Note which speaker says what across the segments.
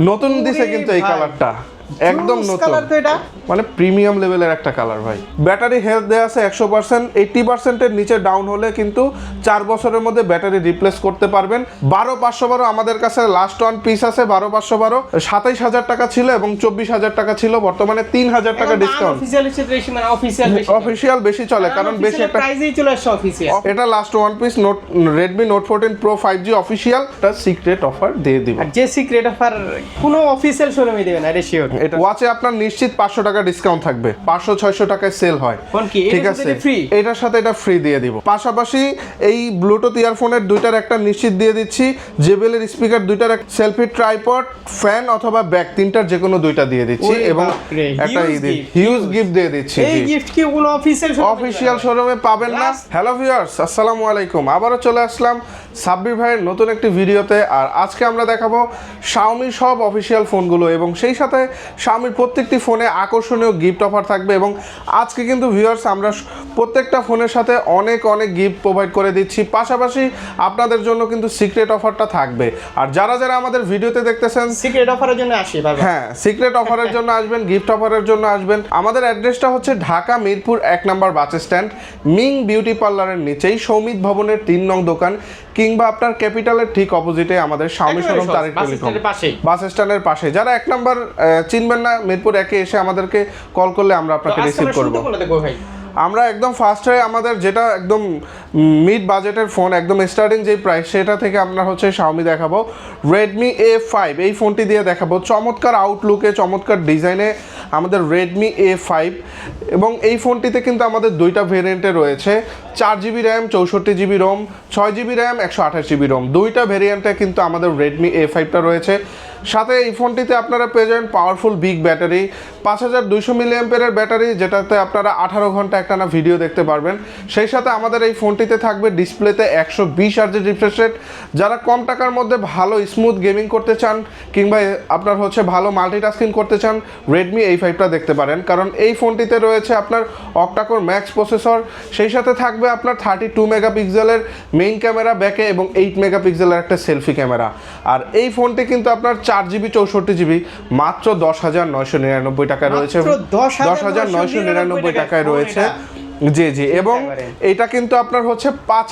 Speaker 1: নতুন দিছে কিন্তু এই কালারটা। একদম নতুন।
Speaker 2: কালার তো এটা।
Speaker 1: মানে প্রিমিয়াম লেভেলের একটা কালার ভাই। ব্যাটারি হেলথ দেওয়া আছে একশো পার্সেন্ট এইটটি পার্সেন্টের নিচে ডাউন হলে কিন্তু চার বছরের মধ্যে ব্যাটারি রিপ্লেস করতে পারবেন। বারো পাঁচশো বারো আমাদের কাছে লাস্ট ওয়ান পিস আছে বারো পাঁচশো বারো। সাতাইশ হাজার টাকা ছিল এবং চব্বিশ হাজার টাকা ছিল বর্তমানে তিন হাজার টাকা ডিসকাউন্ট
Speaker 2: অফিসিয়াল হিসেবে বেশি মানে বেশি
Speaker 1: অফিসিয়াল বেশি চলে কারণ বেশি একটা এটা last one piece note Redmi note fourteen pro five G official secret offer দিয়ে দিব।
Speaker 2: আর যে সিক্রেট অফার কোনো অফিসিয়াল শোরুমে দেবে না এটা শিওর
Speaker 1: এটা ওয়াচে আপনার নিশ্চিত পাঁচশো টাকা ডিসকাউন্ট থাকবে। পাঁচশো ছয়শো টাকায় সেল হয়? ঠিক আছে? এটার সাথে এটা ফ্রি দিয়ে দিব। পাশাপাশি এই ব্লুটুথ ইয়ারফোনের দুইটার একটা নিশ্চিত দিয়ে দিচ্ছি। জেবেলের স্পিকার দুইটার সেলফি ট্রাইপড ফ্যান অথবা ব্যাগ তিনটার যে কোনো দুইটা দিয়ে দিচ্ছি এবং একটা হিউজ গিফট দিয়ে দিচ্ছি।
Speaker 2: এই গিফট কি কোনো অফিসিয়াল
Speaker 1: অফিসিয়াল শোরুমে পাবেন? না। হ্যালো ভিউয়ার্স আসসালামু আলাইকুম। আবারও চলে আসলাম সাব্বির ভাইয়ের নতুন একটি ভিডিওতে আর আজকে আমরা দেখাবো শাওমি সব অফিসিয়াল ফোনগুলো এবং সেই সাথে শাওমির প্রত্যেকটি ফোনে আকর্ষণীয় গিফট অফার থাকবে এবং আজকে কিন্তু ভিউয়ার্স আমরা প্রত্যেকটা ফোনের সাথে অনেক অনেক গিফট প্রোভাইড করে দিচ্ছি। পাশাপাশি আপনাদের জন্য কিন্তু সিক্রেট অফারটা থাকবে। আর যারা যারা আমাদের ভিডিওতে দেখতেছেন
Speaker 2: সিক্রেট অফারের জন্য আসি
Speaker 1: হ্যাঁ সিক্রেট অফারের জন্য আসবেন গিফট অফারের জন্য আসবেন। আমাদের অ্যাড্রেসটা হচ্ছে ঢাকা মিরপুর এক নম্বর বাস স্ট্যান্ড মিং বিউটি পার্লারের নিচেই সৌমিত ভবনের তিন নং দোকান। কিংবা আপনার ক্যাপিটালের ঠিক অপোজিটে আমাদের স্বামী
Speaker 2: একেবারে
Speaker 1: শোরুম তারিক
Speaker 2: বাস
Speaker 1: টেলিকম
Speaker 2: স্ট্যান্ডের
Speaker 1: বাস স্ট্যান্ডের পাশে যারা এক নম্বর চিনবেন না মিরপুর একে এসে আমাদেরকে কল করলে আমরা আপনাকে রিসিভ করব। আমরা একদম ফার্স্টে আমাদের যেটা একদম মিড বাজেটের ফোন একদম স্টার্টিং যে প্রাইস সেটা থেকে আপনার হচ্ছে শাওমি দেখাবো। রেডমি এ ফাইভ এই ফোনটি দিয়ে দেখাবো। চমৎকার আউটলুকে চমৎকার ডিজাইনে আমাদের রেডমি এ ফাইভ এবং এই ফোনটিতে কিন্তু আমাদের দুইটা ভেরিয়েন্টে রয়েছে। চার জিবি র্যাম চৌষট্টি জিবি রোম ছয় জিবি র্যাম একশো আঠাশ জিবি রোম দুইটা ভেরিয়েন্টে কিন্তু আমাদের রেডমি এ ফাইভটা রয়েছে। সাথে এই ফোনটিতে আপনারা পেয়ে যাবেন পাওয়ারফুল বিগ ব্যাটারি পাঁচ হাজার দুইশো মিলিয়াম্পের ব্যাটারি যেটাতে আপনারা আঠারো ঘণ্টা একটানা ভিডিও দেখতে পারবেন। সেই সাথে আমাদের এই ফোনটিতে থাকবে ডিসপ্লেতে একশো বিশ আর্জের রিফ্রেশ রেট যারা কম টাকার মধ্যে ভালো স্মুথ গেমিং করতে চান, কিংবা আপনার হচ্ছে ভালো মাল্টিটাস্কিং করতে চান রেডমি এই ফাইভটা দেখতে পারেন। কারণ এই ফোনটিতে রয়েছে আপনার অক্টাকোর ম্যাক্স প্রসেসর সেই সাথে থাকবে আপনার থার্টি টু মেগাপিক্সেলের মেইন ক্যামেরা ব্যাকে এবং এইট মেগাপিক্সেলের একটা সেলফি ক্যামেরা আর এই ফোনটি কিন্তু আপনার চার জিবি চৌষট্টি জিবি মাত্র দশ হাজার নয়শো নিরানব্বই টাকায় রয়েছে।
Speaker 2: মাত্র 10,999
Speaker 1: দশ হাজার নয়শো নিরানব্বই টাকায় রয়েছে। জি জি। এবং এটা কিন্তু আপনার হচ্ছে পাঁচ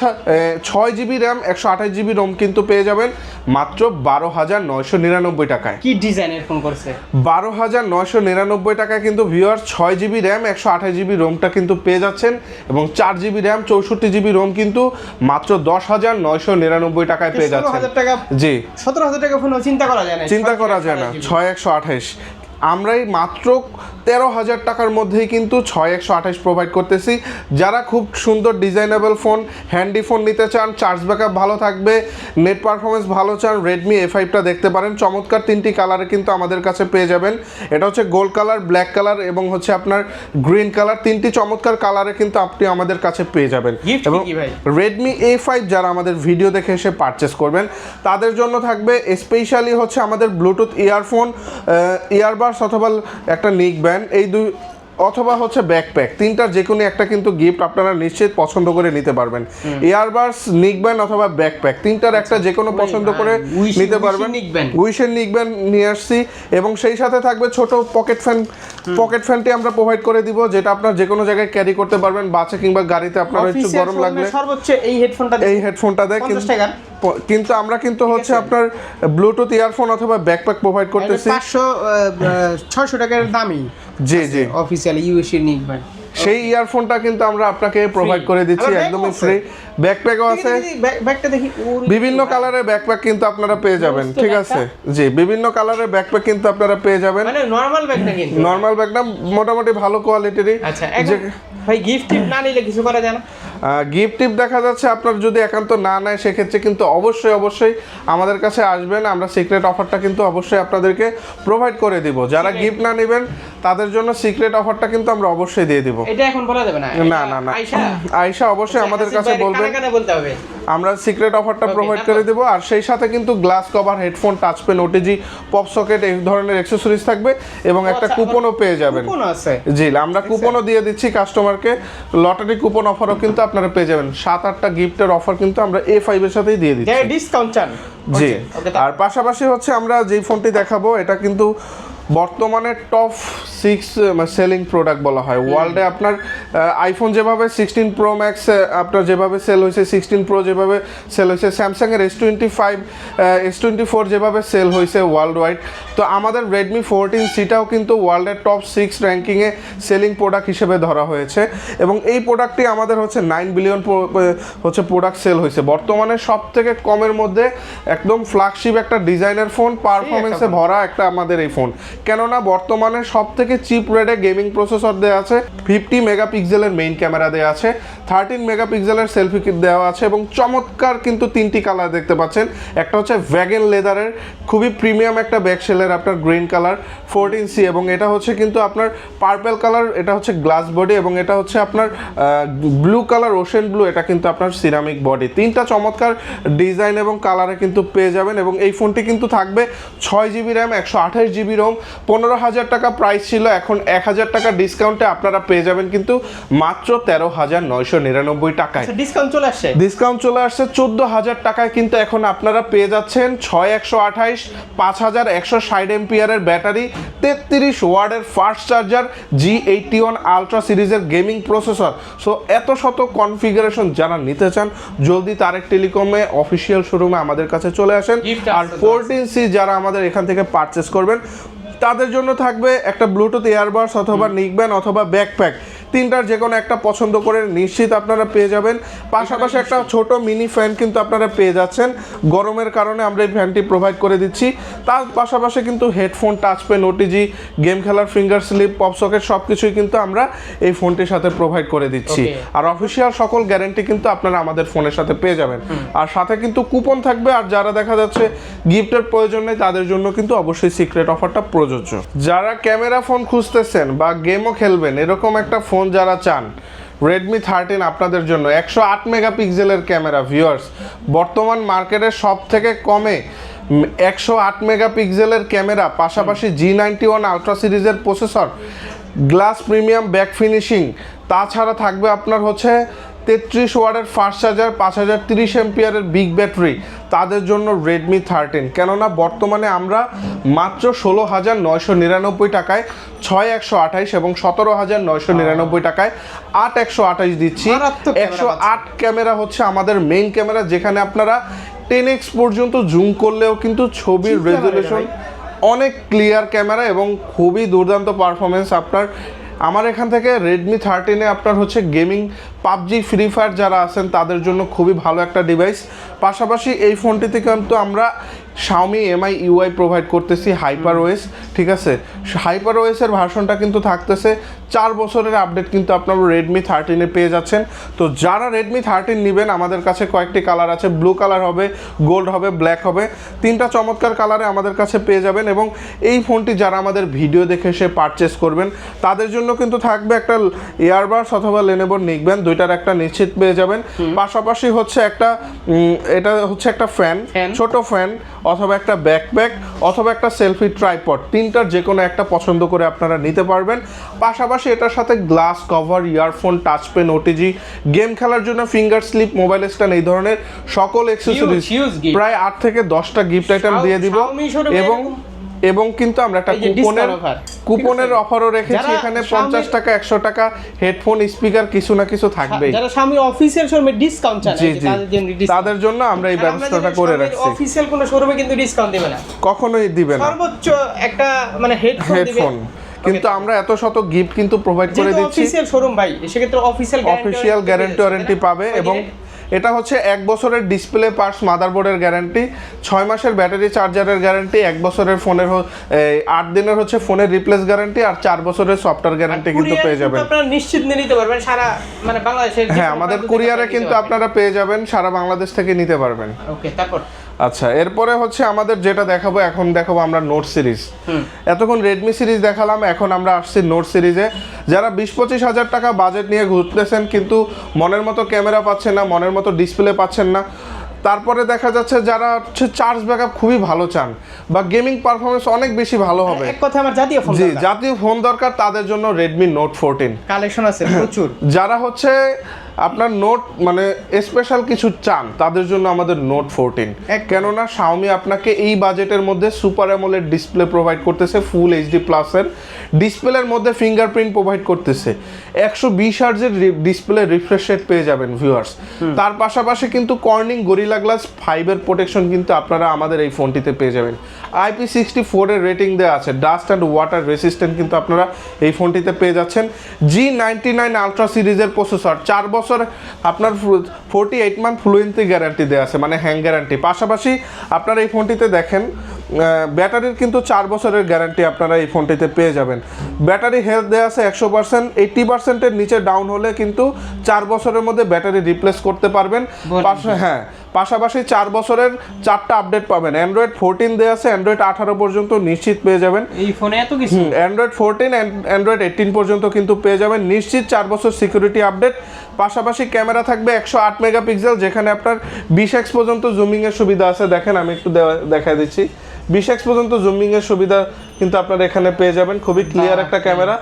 Speaker 1: ছয় জিবি র্যাম একশো আঠাশ জিবি রোম কিন্তু পেয়ে যাবেন মাত্র বারো হাজার নয়শো নিরানব্বই টাকায়।
Speaker 2: কি ডিজাইনের ফোন করছে?
Speaker 1: বারো হাজার নয়শো নিরানব্বই টাকায় কিন্তু ভিউয়ার ছয় জিবি র্যাম একশো আঠাশ জিবি রোমটা কিন্তু পেয়ে যাচ্ছেন এবং চার জিবি র্যাম চৌষট্টি জিবি রোম কিন্তু মাত্র দশ হাজার নয়শো নিরানব্বই টাকায় পেয়ে যাচ্ছেন। জি।
Speaker 2: সতেরো হাজার টাকা ফোন চিন্তা করা যায় না।
Speaker 1: চিন্তা করা যায় না। ছয় একশো আঠাশ। আমরাই মাত্র তেরো হাজার টাকার মধ্যেই কিন্তু ছয় একশো আঠাশ প্রোভাইড করতেছি। যারা খুব সুন্দর ডিজাইনেবল ফোন হ্যান্ডি ফোন নিতে চান চার্জ ব্যাকআপ ভালো থাকবে নেট পারফরমেন্স ভালো চান রেডমি এ ফাইভটা দেখতে পারেন। চমৎকার তিনটি কালারে কিন্তু আমাদের কাছে পেয়ে যাবেন। এটা হচ্ছে গোল্ড কালার ব্ল্যাক কালার এবং হচ্ছে আপনার গ্রিন কালার তিনটি চমৎকার কালারে কিন্তু আপনি আমাদের কাছে পেয়ে যাবেন। এবং রেডমি এ ফাইভ যারা আমাদের ভিডিও দেখে এসে পারচেস করবেন তাদের জন্য থাকবে স্পেশালি হচ্ছে আমাদের ব্লুটুথ ইয়ারফোন ইয়ারবাডস অথবা একটা নিক ব্যান্ড এই দুই অথবা হচ্ছে ব্যাকপ্যাক তিনটার যে কোনো একটা কিন্তু গিফট আপনারা নিশ্চিত পছন্দ করে নিতে পারবেন। ইয়ারবাডস নিক ব্যান্ড অথবা ব্যাকপ্যাক তিনটার একটা যে কোনো পছন্দ করে
Speaker 2: Wish-
Speaker 1: নিতে পারবেন। উইশের নিক ব্যান্ড নিয়ে আসছি। এবং সেই সাথে থাকবে ছোট পকেট ফ্যান পকেট ফ্যানটি আমরা প্রোভাইড করে দিব যেটা আপনার যে কোনো জায়গায় ক্যারি করতে পারবেন বাসে কিংবা গাড়িতে আপনার একটু গরম লাগলে।
Speaker 2: সর্বোচ্চ এই হেডফোনটা
Speaker 1: এই হেডফোনটা দেয় কিন্তু আমরা কিন্তু হচ্ছে আপনার ব্লুটুথ ইয়ারফোন অথবা ব্যাকপ্যাক প্রোভাইড করতেছি।
Speaker 2: পাঁচশো ছয়শো টাকার দামই।
Speaker 1: জি জি।
Speaker 2: অফিসিয়াল ইউএসএ নিক ভাই
Speaker 1: সেই ইয়ারফোনটা কিন্তু আমরা আপনাকে প্রোভাইড করে দিচ্ছি একদমই ফ্রি ব্যাকপ্যাকও আছে।
Speaker 2: ব্যাগটা দেখি
Speaker 1: বিভিন্ন কালারের ব্যাকপ্যাক কিন্তু আপনারা পেয়ে যাবেন ঠিক আছে? জি বিভিন্ন কালারের ব্যাকপ্যাক কিন্তু আপনারা পেয়ে যাবেন।
Speaker 2: মানে নরমাল ব্যাগ না কিন্তু।
Speaker 1: নর্মাল ব্যাগটা মোটামুটি ভালো কোয়ালিটিরই
Speaker 2: আচ্ছা ভাই গিফট টিপ না নিলে কিছু করা যায় না?
Speaker 1: গিফট টিপ দেখা যাচ্ছে আপনার যদি একান্ত না নেয় সেক্ষেত্রে কিন্তু অবশ্যই অবশ্যই আমাদের কাছে আসবেন। আমরা সিক্রেট অফারটা কিন্তু অবশ্যই আপনাদেরকে প্রোভাইড করে দিব। যারা গিফট না নেবেন তাদের জন্য সিক্রেট অফারটা কিন্তু আমরা অবশ্যই দিয়ে দিব।
Speaker 2: এটা এখন বলা যাবে না।
Speaker 1: না না না।
Speaker 2: আয়শা।
Speaker 1: আয়শা অবশ্যই আমাদের কাছে বলবেন
Speaker 2: বলতে হবে?
Speaker 1: আমরা সিক্রেট অফারটা প্রোভাইড করে দেবো আর সেই সাথে কিন্তু glass cover headphone touch pen OTG pop socket এই ধরনের অ্যাক্সেসরিজ থাকবে এবং একটা
Speaker 2: আচ্ছা,
Speaker 1: কুপনও পেয়ে যাবেন। জি আমরা কুপনও দিয়ে দিচ্ছি কাস্টমারকে লটারি কুপন অফারও কিন্তু আপনারা পেয়ে যাবেন। সাত আটটা গিফটের অফার কিন্তু আমরা এ ফাইভের সাথেই দিয়ে দিচ্ছি।
Speaker 2: ডিসকাউন্ট চান।
Speaker 1: জি আর পাশাপাশি হচ্ছে আমরা যেই ফোনটি দেখাবো এটা কিন্তু বর্তমানে টপ সিক্স সেলিং প্রোডাক্ট বলা হয়। ওয়ার্ল্ডে আপনার আইফোন যেভাবে সিক্সটিন প্রো ম্যাক্স আপনার যেভাবে সেল হয়েছে সিক্সটিন প্রো যেভাবে সেল হয়েছে স্যামসাংয়ের S twenty five S twenty four যেভাবে সেল হয়েছে ওয়ার্ল্ড ওয়াইড তো আমাদের রেডমি ফোরটিন সিটাও কিন্তু ওয়ার্ল্ডের টপ সিক্স র্যাঙ্কিংয়ে সেলিং প্রোডাক্ট হিসেবে ধরা হয়েছে। এবং এই প্রোডাক্টটি আমাদের হচ্ছে নাইন বিলিয়ন হচ্ছে প্রোডাক্ট সেল হয়েছে। বর্তমানে সব থেকে কমের মধ্যে একদম ফ্ল্যাগশিপ একটা ডিজাইনের ফোন পারফরমেন্সে ভরা একটা আমাদের এই ফোন কেননা বর্তমানে সব থেকে চিপ রেটে গেমিং প্রসেসর দেওয়া আছে ফিফটি মেগাপিক্সেলের মেইন ক্যামেরা দেওয়া আছে থার্টিন মেগাপিক্সেলের সেলফি কিট দেওয়া আছে এবং চমৎকার কিন্তু তিনটি কালার দেখতে পাচ্ছেন। একটা হচ্ছে ভ্যাগেন লেদারের খুবই প্রিমিয়াম একটা ব্যাকশেলের আপনার গ্রিন কালার ফোরটিন সি এবং এটা হচ্ছে কিন্তু আপনার পার্পেল কালার এটা হচ্ছে গ্লাস বডি এবং এটা হচ্ছে আপনার ব্লু কালার ওশেন ব্লু এটা কিন্তু আপনার সিরামিক বডি তিনটা চমৎকার ডিজাইন এবং কালারে কিন্তু পেয়ে যাবেন এবং এই ফোনটি কিন্তু থাকবে ছয় জিবি র্যাম একশো আঠাশ জিবি রোম পনেরো হাজার টাকা প্রাইস ছিল এখন এক হাজার টাকা ডিসকাউন্টে আপনারা পেয়ে যাবেন কিন্তু মাত্র তেরো হাজার নয়শো নিরানব্বই টাকায়।
Speaker 2: আচ্ছা ডিসকাউন্ট চলে আসছে?
Speaker 1: ডিসকাউন্ট চলে আসছে চোদ্দ হাজার টাকায় কিন্তু এখন আপনারা পেয়ে যাচ্ছেন ছয় একশো আঠাইশ পাঁচ হাজার একশো ষাট এমপিয়ারের ব্যাটারি তেত্রিশ ওয়ার্ডের fast charger G eighty one ultra সিরিজের গেমিং প্রসেসর সো এত শত কনফিগারেশন যারা নিতে চান জলদি তারেক টেলিকমে অফিসিয়াল শোরুমে আমাদের কাছে চলে আসেন। আর ফোরটিন সি যারা আমাদের এখান থেকে পারচেস করবেন তাদের জন্য থাকবে একটা ব্লুটুথ ইয়ারবাডস অথবা নিকব্যান অথবা ব্যাকপ্যাক তিনটার যে কোনো একটা পছন্দ করে নিশ্চিত আপনারা পেয়ে যাবেন। পাশাপাশি একটা ছোট মিনি ফ্যান কিন্তু আপনারা পেয়ে যাচ্ছেন। গরমের কারণে আমরা এই ফ্যানটি প্রোভাইড করে দিচ্ছি। তার পাশাপাশি কিন্তু headphone touch pen OTG game খেলার ফিঙ্গার স্লিপ পপ সকেট সব কিছুই কিন্তু আমরা এই ফোনটির সাথে প্রোভাইড করে দিচ্ছি। আর অফিসিয়াল সকল গ্যারেন্টি কিন্তু আপনারা আমাদের ফোনের সাথে পেয়ে যাবেন। আর সাথে কিন্তু কুপন থাকবে। আর যারা দেখা যাচ্ছে গিফটের প্রয়োজন নেই তাদের জন্য কিন্তু অবশ্যই সিক্রেট অফারটা প্রযোজ্য। যারা ক্যামেরা ফোন খুঁজতেছেন বা গেমও খেলবেন এরকম একটা ফোন যারা চান রেডমি থার্টিন আপনাদের জন্য, একশো আট মেগাপিক্সেলের ক্যামেরা ভিউয়ার্স বর্তমান মার্কেটে সব থেকে কমে একশো আট মেগাপিক্সেলের ক্যামেরা, পাশাপাশি জি নাইনটি ওয়ান আলট্রা সিরিজের processor glass premium back finishing তাছাড়া থাকবে আপনার হচ্ছে তেত্রিশ ওয়ার্ডের ফাস্ট চার্জার পাঁচ হাজার তিরিশ এমপিয়ারের বিগ ব্যাটারি তাদের জন্য রেডমি থার্টিন কেননা বর্তমানে আমরা মাত্র ষোলো হাজার নয়শো নিরানব্বই টাকায় ছয় একশো আঠাইশ এবং সতেরো হাজার নয়শো নিরানব্বই টাকায় আট একশো আঠাইশ দিচ্ছি। একশো আট ক্যামেরা হচ্ছে আমাদের মেইন ক্যামেরা যেখানে আপনারা টেন এক্স পর্যন্ত জুম করলেও কিন্তু ছবির রেজলিউশন অনেক ক্লিয়ার ক্যামেরা এবং খুবই দুর্দান্ত পারফরমেন্স আপনার আমার এখান থেকে রেডমি থার্টিনে আপনার হচ্ছে গেমিং পাবজি ফ্রি ফায়ার যারা আছেন, তাদের জন্য খুবই ভালো একটা ডিভাইস পাশাপাশি এই ফোনটিতে কিন্তু আমরা শাওমি এমআই ইউআই প্রোভাইড করতেছি হাইপার ওএস ঠিক আছে? হাইপার ওএসের ভার্সনটা কিন্তু থাকতেছে চার বছরের আপডেট কিন্তু আপনারা রেডমি থার্টিনে পেয়ে যাচ্ছেন। তো যারা রেডমি থার্টিন নেবেন, আমাদের কাছে কয়েকটি কালার আছে। ব্লু কালার হবে গোল্ড হবে ব্ল্যাক হবে। তিনটা চমৎকার কালারে আমাদের কাছে পেয়ে যাবেন এবং এই ফোনটি যারা আমাদের ভিডিও দেখে সে পারচেস করবেন, তাদের জন্য কিন্তু থাকবে একটা এয়ারবাস অথবা লেনেবোর নিকবেন দুইটার একটা নিশ্চিত পেয়ে যাবেন। পাশাপাশি হচ্ছে একটা এটা হচ্ছে একটা ফ্যান ছোট ফ্যান অথবা একটা ব্যাকপ্যাক অথবা একটা সেলফি ট্রাইপড তিনটার যে কোনো একটা পছন্দ করে আপনারা নিতে পারবেন। পাশাপাশি এটার সাথে glass cover earphone touch pen OTG game খেলার জন্য ফিঙ্গার স্লিপ মোবাইল স্ট্যান্ড এই ধরনের সকল এক্সেসরিজ প্রায় আট থেকে দশটা গিফট আইটেম দিয়ে দিব এবং এবং কিন্তু আমরা একটা কুপনের। কুপনের অফারও রেখেছি এখানে পঞ্চাশ টাকা একশো টাকা হেডফোন স্পিকার কিছু না কিছু থাকবে
Speaker 2: যারা স্বামী অফিসিয়াল শোরুমে ডিসকাউন্ট চান
Speaker 1: জি জি।
Speaker 2: তাদের জন্য
Speaker 1: আমরা এই ব্যবস্থাটা করে রাখছি।
Speaker 2: অফিসিয়াল কোনো শোরুমে কিন্তু ডিসকাউন্ট দেবে না।
Speaker 1: কখনোই দিবে না।
Speaker 2: সর্বোচ্চ একটা মানে হেডফোন
Speaker 1: হেডফোন কিন্তু আমরা এত শত গিফট কিন্তু প্রোভাইড করে দিচ্ছি।
Speaker 2: অফিসিয়াল শোরুম ভাই সেক্ষেত্রে অফিসিয়াল
Speaker 1: অফিসিয়াল গ্যারান্টি ওয়ারেন্টি পাবে এবং এটা হচ্ছে এক বছরের ডিসপ্লে পার্টস মাদারবোর্ডের গ্যারান্টি। ছয় মাসের ব্যাটারি চার্জারের গ্যারান্টি এক বছরের ফোনের আট দিনের হচ্ছে ফোনের রিপ্লেস গ্যারান্টি আর চার বছরের সফটওয়্যার গ্যারান্টি কিন্তু পেয়ে যাবেন।
Speaker 2: আপনারা নিশ্চিত নিতে পারবেন সারা মানে বাংলাদেশের
Speaker 1: হ্যাঁ আমাদের কুরিয়ারে কিন্তু আপনারা পেয়ে যাবেন সারা বাংলাদেশ থেকে নিতে পারবেন
Speaker 2: পারবেন। ওকে তারপর?
Speaker 1: আচ্ছা এরপরে হচ্ছে আমাদের যেটা দেখাবো এখন দেখাবো আমরা নোট সিরিজ এতক্ষণ রেডমি সিরিজ দেখালাম এখন আমরা আসছি নোট সিরিজে যারা বিশ পঁচিশ হাজার টাকা বাজেট নিয়ে ঘুরতেছেন কিন্তু মনের মতো ক্যামেরা পাচ্ছেন না মনের মতো ডিসপ্লে পাচ্ছেন না তারপরে দেখা যাচ্ছে যারা হচ্ছে চার্জ ব্যাকআপ খুবই ভালো চান বা গেমিং পারফরমেন্স অনেক বেশি ভালো হবে।
Speaker 2: এক কথা আমার জাতীয় ফোন
Speaker 1: জি জাতীয় ফোন দরকার তাদের জন্য রেডমি নোট ফোরটিন
Speaker 2: কালেকশন আছে প্রচুর।
Speaker 1: যারা হচ্ছে আপনার নোট মানে স্পেশাল কিছু চান তাদের জন্য আমাদের নোট ফোরটিন কেননা শাওমি আপনাকে এই বাজেটের মধ্যে সুপার অ্যামোলেড ডিসপ্লে প্রোভাইড করতেছে ফুল এইচডি প্লাসের ডিসপ্লের মধ্যে ফিঙ্গারপ্রিন্ট প্রোভাইড করতেছে। একশো বিশ হার্জের ডিসপ্লে রিফ্রেশ রেট পেয়ে যাবেন ভিউয়ার্স তার পাশাপাশি কিন্তু কর্নিং গরিলা গ্লাস ফাইভের প্রোটেকশন কিন্তু আপনারা আমাদের এই ফোনটিতে পেয়ে যাবেন। আইপি সিক্সটি ফোরের রেটিং দেওয়া আছে। ডাস্ট অ্যান্ড ওয়াটার রেসিস্ট্যান্ট কিন্তু আপনারা এই ফোনটিতে পেয়ে যাচ্ছেন। জি নাইনটি নাইন আলট্রা সিরিজের প্রসেসর চার বছর আপনার forty eight month fluency guarantee দেওয়া আছে মানে হ্যাং গ্যারান্টি পাশাপাশি আপনার এই ফোনটিতে দেখেন ব্যাটারির কিন্তু চার বছরের গ্যারান্টি আপনারা এই ফোনটিতে পেয়ে যাবেন। ব্যাটারি হেলথ দেওয়া আছে একশো পার্সেন্ট এইট্টি পার্সেন্টের নিচে ডাউন হলে কিন্তু চার বছরের মধ্যে ব্যাটারি রিপ্লেস করতে পারবেন। হ্যাঁ পাশাপাশি চার বছরের চারটা আপডেট পাবেন। অ্যান্ড্রয়েড ফোরটিন দেওয়া আছে অ্যান্ড্রয়েড আঠারো পর্যন্ত নিশ্চিত পেয়ে যাবেন।
Speaker 2: এই ফোনে এত কিছু?
Speaker 1: অ্যান্ড্রয়েড ফোরটিন অ্যান্ড্রয়েড এইটিন পর্যন্ত কিন্তু পেয়ে যাবেন। নিশ্চিত চার বছর সিকিউরিটি আপডেট পাশাপাশি ক্যামেরা থাকবে একশো আট মেগাপিক্সেল যেখানে আপনার বিশ এক্স পর্যন্ত জুমিংয়ের সুবিধা আছে। দেখেন আমি একটু দেখাই দিচ্ছি। বিশ এক্স পর্যন্ত এর সুবিধা কিন্তু আপনারা এখানে পেয়ে যাবেন। খুবই ক্লিয়ার একটা ক্যামেরা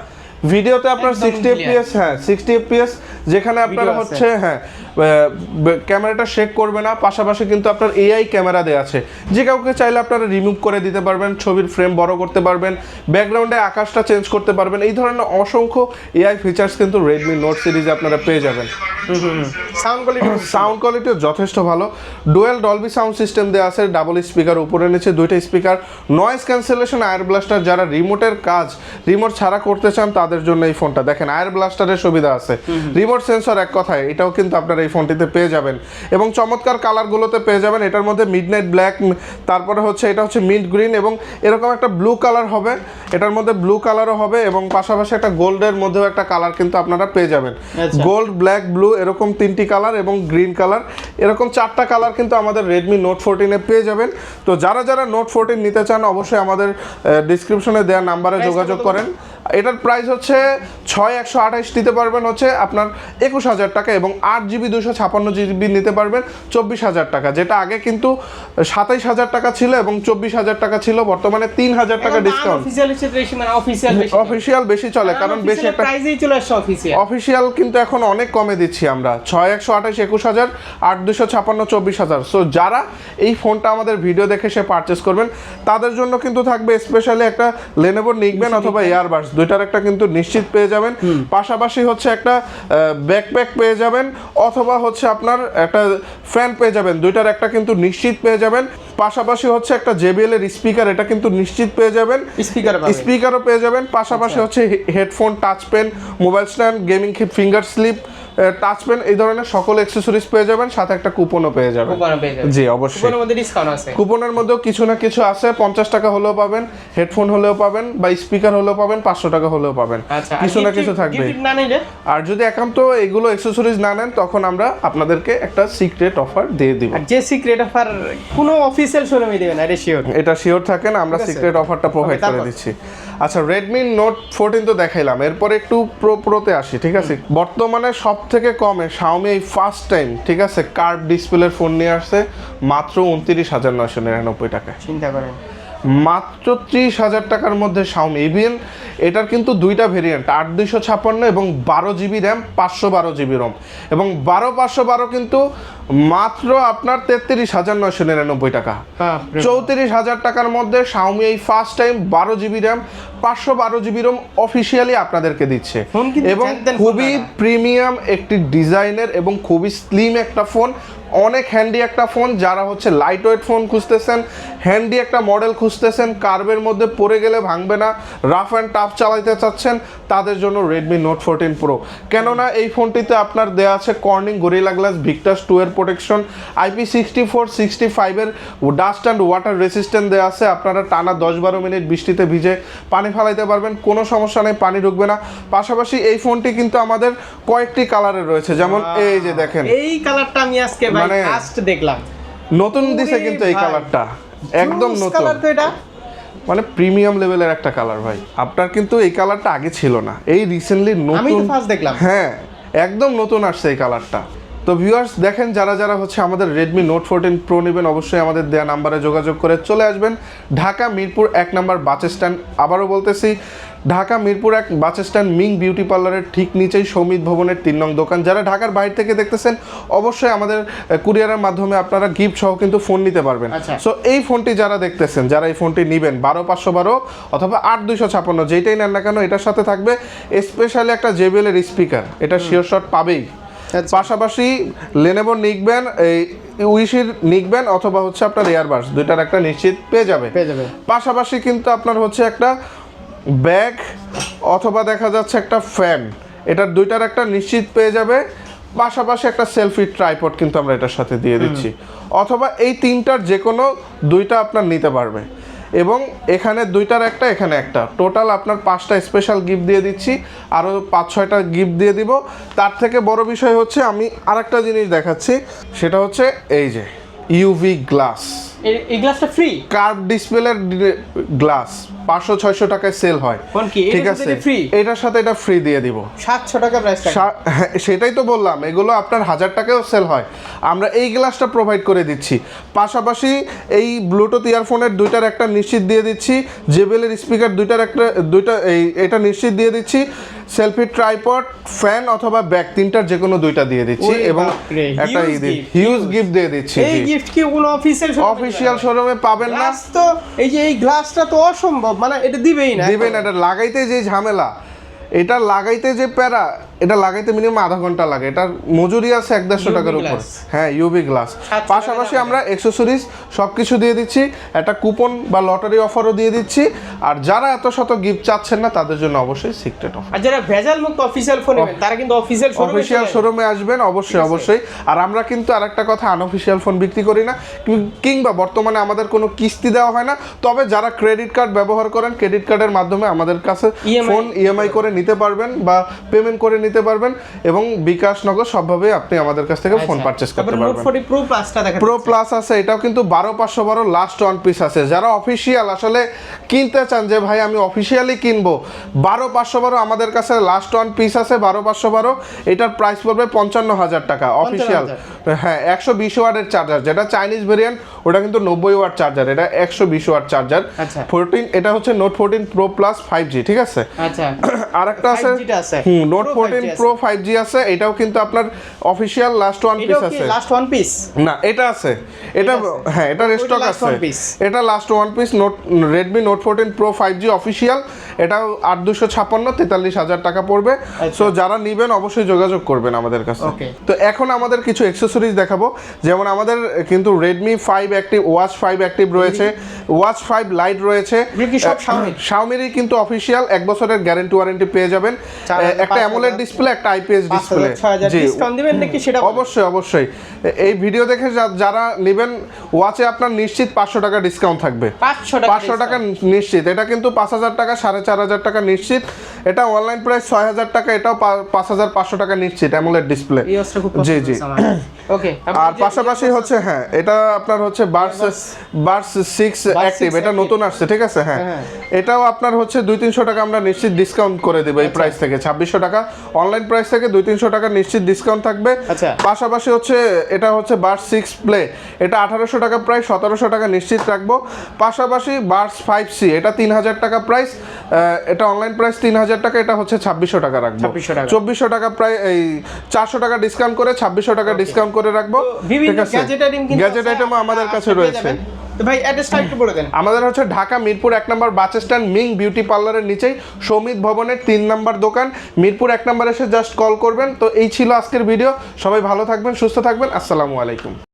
Speaker 1: ভিডিওতে আপনার সিক্সটি। এফপিএস হ্যাঁ সিক্সটি এফপিএস যেখানে আপনারা হচ্ছে হ্যাঁ ক্যামেরাটা শেক করবে না পাশাপাশি কিন্তু আপনার এআই ক্যামেরা দেওয়া আছে। যে কাউকে চাইলে আপনারা রিমুভ করে দিতে পারবেন ছবির ফ্রেম বড় করতে পারবেন ব্যাকগ্রাউন্ডে আকাশটা চেঞ্জ করতে পারবেন এই ধরনের অসংখ্য এআই ফিচার্স কিন্তু রেডমি নোট সিরিজে আপনারা পেয়ে যাবেন।
Speaker 2: সাউন্ড কোয়ালিটি
Speaker 1: সাউন্ড কোয়ালিটিও যথেষ্ট ভালো। ডুয়েল ডলবি সাউন্ড সিস্টেম দেওয়া আছে ডাবল স্পিকার উপরে নিচে দুইটা speaker noise cancellation IR blaster যারা রিমোটের কাজ রিমোট ছাড়া করতে চান তাদের জন্য এই ফোনটা দেখেন আয়ার ব্লাস্টারের সুবিধা আছে। রিমোট সেন্সর এক কথায় এটাও কিন্তু আপনারা এই ফোনটিতে পেয়ে যাবেন। এবং চমৎকার কালারগুলোতে পেয়ে যাবেন। এটার মধ্যে মিডনাইট ব্ল্যাক তারপরে হচ্ছে এটা হচ্ছে মিড গ্রিন এবং এরকম একটা ব্লু কালার হবে। এটার মধ্যে ব্লু কালারও হবে এবং পাশাপাশি একটা গোল্ডের মধ্যেও একটা কালার কিন্তু আপনারা পেয়ে যাবেন। গোল্ড ব্ল্যাক ব্লু এরকম তিনটি কালার এবং গ্রিন কালার এরকম চারটা কালার কিন্তু আমাদের রেডমি নোট ফোরটিনে পেয়ে যাবেন। তো যারা যারা নোট ফোরটিন নিতে চান অবশ্যই আমাদের ডিসক্রিপশনে দেওয়া নাম্বারে যোগাযোগ করেন। এটার প্রাইস হচ্ছে ছয় একশো আঠাশ দিতে পারবেন হচ্ছে আপনার একুশ হাজার টাকা এবং আট জিবি দুশো ছাপান্ন জিবি নিতে পারবেন চব্বিশ হাজার টাকা যেটা আগে কিন্তু সাতাইশ হাজার টাকা ছিল এবং চব্বিশ হাজার টাকা ছিল বর্তমানে তিন হাজার টাকা ডিসকাউন্ট
Speaker 2: অফিসিয়াল বেশি মানে অফিসিয়াল বেশি
Speaker 1: চলে। কারণ বেশি একটা
Speaker 2: অফিসিয়াল
Speaker 1: কিন্তু এখন অনেক কমে দিচ্ছি আমরা ছয় একশো আঠাশ একুশ হাজার আট দুশো ছাপান্ন চব্বিশ হাজার। সো যারা এই ফোনটা আমাদের ভিডিও দেখে সে পারচেস করবেন তাদের জন্য কিন্তু থাকবে স্পেশালি একটা লেনেভো নিকবেন অথবা এয়ারবাস দুইটার একটা কিন্তু নিশ্চিত পেয়ে যাবেন। পাশাপাশি হচ্ছে একটা ব্যাকপ্যাক পেয়ে যাবেন অথবা হচ্ছে আপনার একটা ফ্যান পেয়ে যাবেন দুইটার একটা কিন্তু নিশ্চিত পেয়ে যাবেন। পাশাপাশি হচ্ছে একটা জেবিএল এর স্পিকার এটা কিন্তু নিশ্চিত পেয়ে যাবেন।
Speaker 2: স্পিকার
Speaker 1: স্পিকারও পেয়ে যাবেন। পাশাপাশি
Speaker 2: আচ্ছা।
Speaker 1: হচ্ছে headphone touch pen mobile stand gaming finger sleeve touch pen এই ধরনের সকল অ্যাক্সেসরিজ পেয়ে যাবেন সাথে একটা কুপনও পেয়ে যাবেন।
Speaker 2: কুপন পেয়ে যাবেন।
Speaker 1: জি অবশ্যই।
Speaker 2: কুপনের মধ্যে ডিসকাউন্ট আছে।
Speaker 1: কুপনের মধ্যেও কিছু না কিছু আছে পঞ্চাশ টাকা হলেও পাবেন হেডফোন হলেও পাবেন বা স্পিকার হলেও পাবেন পাঁচশো টাকা হলেও পাবেন।
Speaker 2: আচ্ছা
Speaker 1: কিছু না কিছু থাকবে। আর যদি একান্ত এগুলো অ্যাক্সেসরিজ না নেন তখন আমরা আপনাদেরকে একটা সিক্রেট অফার দিয়ে দিব।
Speaker 2: আর যে সিক্রেট অফার কোনো অফিসিয়াল শোরুমে দিবেন এটা শিওর
Speaker 1: এটা শিওর থাকেন আমরা সিক্রেট অফারটা প্রোভাইড করে দিচ্ছি। আচ্ছা রেডমি নোট ফোরটিন তো দেখাইলাম। এরপরে একটু প্রো প্রোতে আসি ঠিক আছে? বর্তমানে সব থেকে কমে শাওমি এই ফার্স্ট টাইম ঠিক আছে? কার্ভ ডিসপ্লের ফোন নিয়ে আসছে মাত্র উনত্রিশ হাজার নয়শো নিরানব্বই টাকায়।
Speaker 2: চিন্তা করেন।
Speaker 1: মাত্র ত্রিশ হাজার টাকার মধ্যে শাওমি ইভিন এটার কিন্তু দুইটা ভেরিয়েন্ট আট দুইশো ছাপ্পান্ন এবং বারো জিবি র্যাম পাঁচশো বারো জিবি রম। এবং বারো পাঁচশো বারো কিন্তু মাত্র আপনার তেত্রিশ হাজার নয়শো নিরানব্বই টাকা। চৌত্রিশ হাজার টাকার মধ্যে শাওমি এই ফার্স্ট টাইম বারো জিবি র্যাম পাঁচশো বারো জিবি রোম অফিসিয়ালি আপনাদেরকে দিচ্ছে। এবং খুবই প্রিমিয়াম একটি ডিজাইনের এবং খুবই স্লিম একটা ফোন অনেক হ্যান্ডি একটা ফোন যারা হচ্ছে লাইট ওয়েট ফোন খুঁজতেছেন হ্যান্ডি একটা মডেল খুঁজতেছেন কার্বের মধ্যে পড়ে গেলে ভাঙবে না রাফ অ্যান্ড টাফ চালাইতে চাচ্ছেন তাদের জন্য রেডমি নোট ফোরটিন প্রো কেননা এই ফোনটিতে আপনার দেওয়া আছে Corning Gorilla glass Victus two এর protection IP sixty four sixty ফাইভের ডাস্ট অ্যান্ড ওয়াটার রেসিস্ট্যান্ট দেওয়া আছে। আপনারা টানা দশ বারো মিনিট বৃষ্টিতে ভিজে পানি ফালাইতে পারবেন কোনো সমস্যা নেই পানি ঢুকবে না। পাশাপাশি এই ফোনটি কিন্তু আমাদের কয়েকটি কালারের রয়েছে যেমন এই যে দেখেন।
Speaker 2: এই কালারটা আমি আজকে
Speaker 1: মানে-
Speaker 2: দেখলাম।
Speaker 1: নতুন দিছে কিন্তু এই কালারটা একদম নতুন।
Speaker 2: তো এটা।
Speaker 1: মানে প্রিমিয়াম লেভেলের একটা কালার ভাই। আপনার কিন্তু এই কালারটা আগে ছিল না এই রিসেন্টলি
Speaker 2: আমি তো
Speaker 1: নতুন
Speaker 2: ফার্স্ট দেখলাম।
Speaker 1: হ্যাঁ একদম নতুন আসছে এই কালারটা তো ভিউয়ার্স দেখেন যারা যারা হচ্ছে আমাদের রেডমি নোট ফোরটিন প্রো নেবেন অবশ্যই আমাদের দেয়া নাম্বারে যোগাযোগ করে চলে আসবেন ঢাকা মিরপুর এক নাম্বার বাস স্ট্যান্ড আবারও বলতেছি ঢাকা মিরপুর এক বাস স্ট্যান্ড মিং বিউটি পার্লারের ঠিক নিচেই সৌমিত ভবনের তিন নং দোকান যারা ঢাকার বাইরে থেকে দেখতেছেন অবশ্যই আমাদের কুরিয়ারের মাধ্যমে আপনারা গিফট সহ কিন্তু ফোন নিতে পারবেন
Speaker 2: আচ্ছা।
Speaker 1: সো এই ফোনটি যারা দেখতেছেন যারা এই ফোনটি নেবেন বারো পাঁচশো বারো অথবা আট দুইশো ছাপান্ন যেইটাই নেন না কেন এটার সাথে থাকবে স্পেশালি একটা জেবিএল এর স্পিকার এটা শিওর শট পাবেই
Speaker 2: আচ্ছা।
Speaker 1: পাশাপাশি লেনেভো নিকবেন এই উইশির নিকবেন অথবা হচ্ছে আপনার এয়ারবাস দুইটার একটা নিশ্চিত পেয়ে যাবে।
Speaker 2: পেয়ে যাবে।
Speaker 1: পাশাপাশি কিন্তু আপনার হচ্ছে একটা ব্যাগ অথবা দেখা যাচ্ছে একটা ফ্যান এটার দুইটার একটা নিশ্চিত পেয়ে যাবে। পাশাপাশি একটা সেলফি ট্রাইপড কিন্তু আমরা এটার সাথে দিয়ে দিচ্ছি। অথবা এই তিনটার যে কোনো দুইটা আপনার নিতে পারবে। এবং এখানে দুইটার একটা, এখানে একটা। টোটাল আপনার পাঁচটা স্পেশাল গিফট দিয়ে দিচ্ছি আরও পাঁচ, ছয়টা গিফট দিয়ে দিব। তার থেকে বড় বিষয় হচ্ছে, আমি আরেকটা জিনিস দেখাচ্ছি, সেটা হচ্ছে এই যে ইউভি গ্লাস
Speaker 2: এই- গ্লাসটা ফ্রি
Speaker 1: কার্ভ ডিসপ্লের গ্লাস পাঁচশো ছয়শো টাকায় সেল হয়।
Speaker 2: কোন কি?
Speaker 1: ঠিক আছে? এটার সাথে এটা ফ্রি দিয়ে দিব।
Speaker 2: সাতশো টাকা প্রাইস
Speaker 1: হ্যাঁ, সেটাই তো বললাম এগুলো আপনার হাজার টাকায়ও সেল হয়। আমরা এই গ্লাসটা প্রোভাইড করে দিচ্ছি। পাশাপাশি এই ব্লুটুথ ইয়ারফোনের দুইটার একটা নিশ্চিত দিয়ে দিচ্ছি জেবেলের স্পিকার দুইটার একটা দুইটা এই এটা নিশ্চিত দিয়ে দিচ্ছি। সেলফি ট্রাইপড ফ্যান অথবা ব্যাগ তিনটার যে কোনো দুইটা দিয়ে দিচ্ছি এবং একটা হিউজ গিফট দিয়ে দিচ্ছি
Speaker 2: এই গিফট কি কোনো অফিসিয়াল
Speaker 1: অফিসিয়াল শোরুমে পাবেন না।
Speaker 2: তো এই যে এই গ্লাসটা তো অসম্ভব মানে এটা দিবেই না
Speaker 1: দিবেন এটা লাগাইতে যে ঝামেলা এটা লাগাইতে যে প্যারা এটা লাগাইতে মিনিমাম আধা ঘণ্টা লাগে। এটার মজুরি আছে এক দেড়শো টাকার উপর। হ্যাঁ ইউবি গ্লাস পাশাপাশি আমরা এক্সেসরিজ সব কিছু দিয়ে দিচ্ছি। একটা কুপন বা লটারি অফারও দিয়ে দিচ্ছি। আর যারা এত শত গিফট চাচ্ছেন না তাদের জন্য অবশ্যই সিক্রেট অফার
Speaker 2: আর যারা ভেজাল মুক্ত অফিসিয়াল ফোন নেবেন তারা কিন্তু অফিসিয়াল শোরুমে
Speaker 1: অফিসিয়াল শোরুমে আসবেন অবশ্যই অবশ্যই। আর আমরা কিন্তু আরেকটা কথা আনঅফিসিয়াল ফোন বিক্রি করি না। কি- কিংবা বর্তমানে আমাদের কোনো কিস্তি দেওয়া হয় না। তবে যারা ক্রেডিট কার্ড ব্যবহার করেন ক্রেডিট কার্ডের মাধ্যমে আমাদের কাছে ফোন ইএমআই করে নিতে পারবেন বা পেমেন্ট করে নিতে পারবেন এবং বিকাশ নগদ সবভাবে আপনি আমাদের কাছ থেকে ফোন পারচেস করতে
Speaker 2: নোট
Speaker 1: পারবেন।
Speaker 2: 40 প্রো প্লাসটা দেখা
Speaker 1: প্রো প্লাস আছে এটাও কিন্তু বারো পাঁচশো বারো লাস্ট ওয়ান পিস আছে। যারা অফিসিয়াল আসলে কিনতে চান যে ভাই আমি অফিসিয়ালি কিনবো। বারো পাঁচশো বারো আমাদের কাছে লাস্ট ওয়ান পিস আছে বারো পাঁচশো বারো। এটার প্রাইস পড়বে পঞ্চান্ন হাজার টাকা অফিসিয়াল হ্যাঁ একশো বিশ ওয়ার্ডের চার্জার যেটা চাইনিজ ভেরিয়েন্ট ওটা কিন্তু নব্বই ওয়াট চার্জার এটা একশো বিশ ওয়াট চার্জার
Speaker 2: আচ্ছা।
Speaker 1: ফোরটিন এটা হচ্ছে note fourteen pro plus five G ঠিক আছে?
Speaker 2: আচ্ছা।
Speaker 1: আর একটা আছে
Speaker 2: 5G টা আছে।
Speaker 1: হুম নোট
Speaker 2: Pro
Speaker 1: ফোরটিন
Speaker 2: 5G আছে।
Speaker 1: প্রো ফাইভ জি আছে এটাও কিন্তু আপনার অফিসিয়াল লাস্ট ওয়ান পিস আছে।
Speaker 2: লাস্ট ওয়ান পিস
Speaker 1: না এটা আছে। এটা হ্যাঁ
Speaker 2: এটা
Speaker 1: স্টক আছে। এটা last one piece note Redmi note fourteen pro five G official এটাও আট দুশো ছাপ্পান্ন তেতাল্লিশ হাজার টাকা পড়বে।
Speaker 2: আচ্ছা।
Speaker 1: সো যারা নিবেন অবশ্যই যোগাযোগ করবেন আমাদের কাছে তো এখন আমাদের কিছু অ্যাক্সেসরিজ দেখাবো। যেমন আমাদের কিন্তু Redmi five active watch five active রয়েছে। ওয়াচ ফাইভ লাইট রয়েছে? শাওমিরই কিন্তু অফিসিয়াল এক বছরের গ্যারেন্টি ওয়ারেন্টি পেয়ে যাবেন। একটা অ্যামোলেড ডিসপ্লে একটা আইপিএস ডিসপ্লে অবশ্যই অবশ্যই। এই ভিডিও দেখে যারা নেবেন ওয়াচে আপনার নিশ্চিত পাঁচশো টাকা ডিসকাউন্ট থাকবে।
Speaker 2: 500
Speaker 1: পাঁচশো টাকা নিশ্চিত। এটা কিন্তু পাঁচ হাজার টাকা সাড়ে চার হাজার টাকা নিশ্চিত। এটা অনলাইন প্রাইস ছয় হাজার টাকা এটাও পাঁচ হাজার পাঁচশো টাকা নিশ্চিত অ্যামোলেড ডিসপ্লে জি জি।
Speaker 2: ওকে
Speaker 1: আর পাশাপাশি হচ্ছে হ্যাঁ এটা আপনার হচ্ছে বার্স বার্স সিক্স অ্যাক্টিভ এটা নতুন আসছে ঠিক আছে? হ্যাঁ।
Speaker 2: হ্যাঁ।
Speaker 1: এটাও আপনার হচ্ছে দুই তিনশো টাকা আমরা নিশ্চিত ডিসকাউন্ট করে দেবো এই প্রাইস থেকে ছাব্বিশশো টাকা। অনলাইন প্রাইস থেকে দুই তিনশো টাকা নিশ্চিত ডিসকাউন্ট থাকবে।
Speaker 2: আচ্ছা।
Speaker 1: পাশাপাশি হচ্ছে এটা হচ্ছে বার্স সিক্স প্লে এটা আঠারোশো টাকা প্রাইস সতেরোশো টাকা নিশ্চিত রাখব। পাশাপাশি বার্স ফাইভ সি এটা তিন হাজার টাকা প্রাইস এটা অনলাইন প্রাইস তিন হাজার টাকা এটা হচ্ছে ছাব্বিশশো টাকা রাখব। চব্বিশশো টাকা প্রায় এই চারশো টাকা ডিসকাউন্ট করে ছাব্বিশশো টাকা ডিসকাউন্ট করে রাখব। ঠিক আছে?
Speaker 2: গ্যাজেট
Speaker 1: আইটেমও আমাদের কাছে রয়েছে।
Speaker 2: ভাই অ্যাড্রেসটা একটু বলে দেন।
Speaker 1: আমাদের হচ্ছে ঢাকা মিরপুর এক নম্বর বাস স্ট্যান্ড মিং বিউটি পার্লারের নিচেই সৌমিত ভবনের তিন নম্বর দোকান। মিরপুর এক নম্বর এসে জাস্ট কল করবেন। তো এই ছিল আজকের ভিডিও সবাই ভালো থাকবেন সুস্থ থাকবেন। আসসালামু আলাইকুম।